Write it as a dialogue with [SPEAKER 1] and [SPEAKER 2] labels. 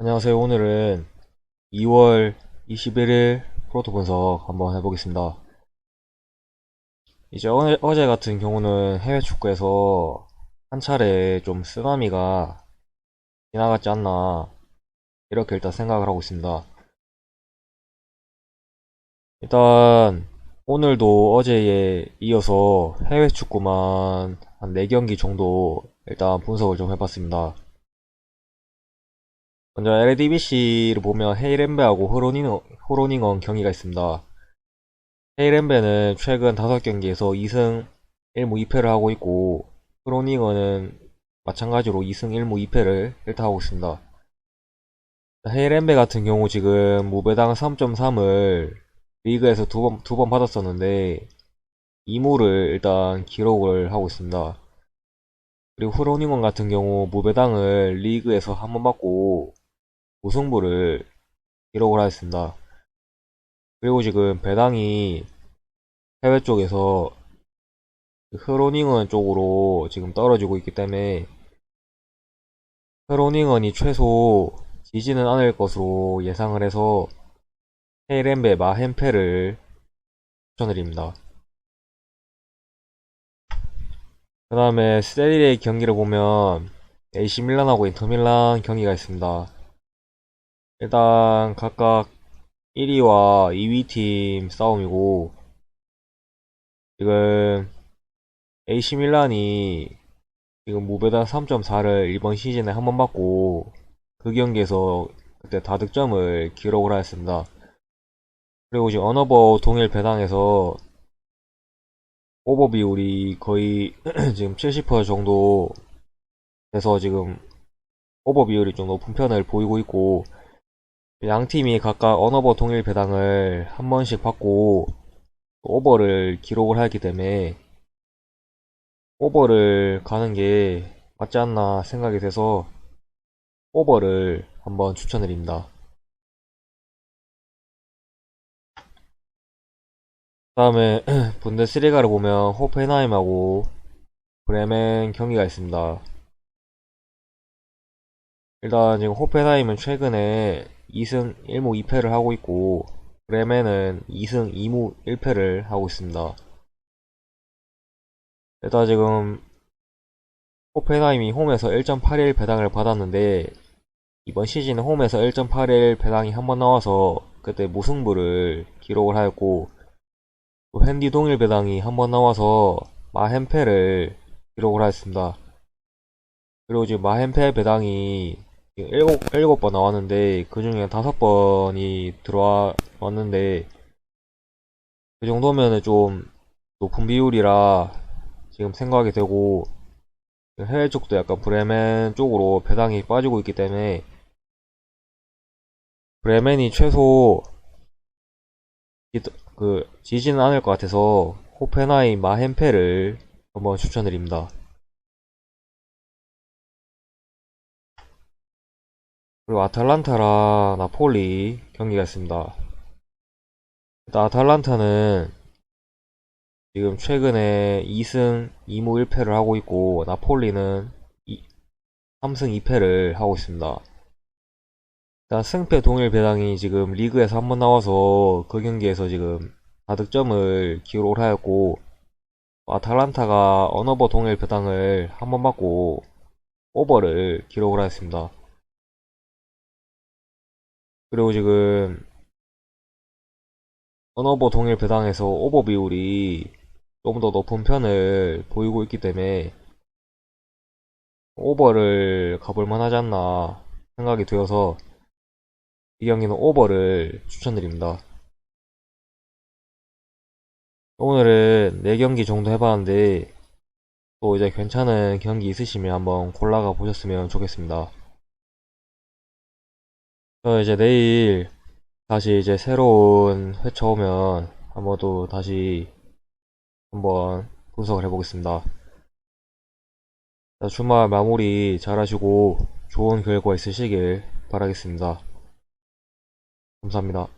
[SPEAKER 1] 안녕하세요. 오늘은 2월 21일 프로토 분석 한번 해보겠습니다. 이제 어, 어제 같은 경우는 해외 축구에서 한 차례 좀 쓰나미가 지나갔지 않나 이렇게 일단 생각을 하고 있습니다. 일단 오늘도 어제에 이어서 해외 축구만 한 4경기 정도 일단 분석을 좀 해봤습니다. 먼저 LDBC를 보면 헤이렌베하고 호로닝어, 호로닝언 경기가 있습니다. 헤이렌베는 최근 5경기에서 2승 1무 2패를 하고 있고 호로닝언은 마찬가지로 2승 1무 2패를 일타하고 있습니다. 헤이렌베 같은 경우 지금 무배당 3.3을 리그에서 두 번, 두 번 받았었는데 2무를 일단 기록을 하고 있습니다. 그리고 후로닝원 같은 경우 무배당을 리그에서 한 번 받고 우승부를 기록을 하였습니다. 그리고 지금 배당이 해외 쪽에서 흐로닝은 쪽으로 지금 떨어지고 있기 때문에 흐로닝언이 최소 지지는 않을 것으로 예상을 해서 헤이렌베 마헨페를 추천드립니다. 그 다음에 세리의 경기를 보면 AC 밀란하고 인터밀란 경기가 있습니다. 일단 각각 1위와 2위 팀 싸움이고 지금 AC 밀란이 지금 무배당 3.4를 이번 시즌에 한 번 받고 그 경기에서 그때 다득점을 기록을 하였습니다. 그리고 지금 언어버 동일 배당에서 오버 비율이 거의 지금 70% 정도 돼서 지금 오버 비율이 좀 높은 편을 보이고 있고 양 팀이 각각 언어버 동일 배당을 한 번씩 받고 오버를 기록을 하기 때문에 오버를 가는 게 맞지 않나 생각이 돼서 오버를 한번 추천드립니다. 다음에 분데스리가를 보면 호펜하임하고 브레멘 경기가 있습니다. 일단 지금 호펜하임은 최근에 2승 1무 2패를 하고 있고 브레멘은 2승 2무 1패를 하고 있습니다. 일단 지금 호펜하임이 홈에서 1.81 배당을 받았는데 이번 시즌에 홈에서 1.81 배당이 한 번 나와서 그때 무승부를 기록을 하였고 또 핸디 동일 배당이 한 번 나와서 마헨페를 기록을 하였습니다. 그리고 지금 마헨페 배당이 7, 7번 나왔는데 그 중에 5번이 들어왔는데 그 정도면은 좀 높은 비율이라 지금 생각이 되고 해외 쪽도 약간 브레멘 쪽으로 배당이 빠지고 있기 때문에 브레멘이 최소 그 지지는 않을 것 같아서 호펜하임 마헨페를 한번 추천드립니다. 그리고 아탈란타랑 나폴리 경기가 있습니다. 일단 아탈란타는 지금 최근에 2승 2무 1패를 하고 있고 나폴리는 3승 2패를 하고 있습니다. 일단 승패 동일 배당이 지금 리그에서 한 번 나와서 그 경기에서 지금 4득점을 기록을 하였고 아탈란타가 언어버 동일 배당을 한 번 받고 오버를 기록을 하였습니다. 그리고 지금 언어버 동일 배당에서 오버 비율이 좀더 높은 편을 보이고 있기 때문에 오버를 가볼 만 하지 않나 생각이 되어서 이 경기는 오버를 추천드립니다. 오늘은 4경기 정도 해봤는데 또 이제 괜찮은 경기 있으시면 한번 골라가 보셨으면 좋겠습니다. 저 이제 내일 다시 이제 새로운 회차 오면 또 다시 한번 분석을 해보겠습니다. 주말 마무리 잘 하시고 좋은 결과 있으시길 바라겠습니다. 감사합니다.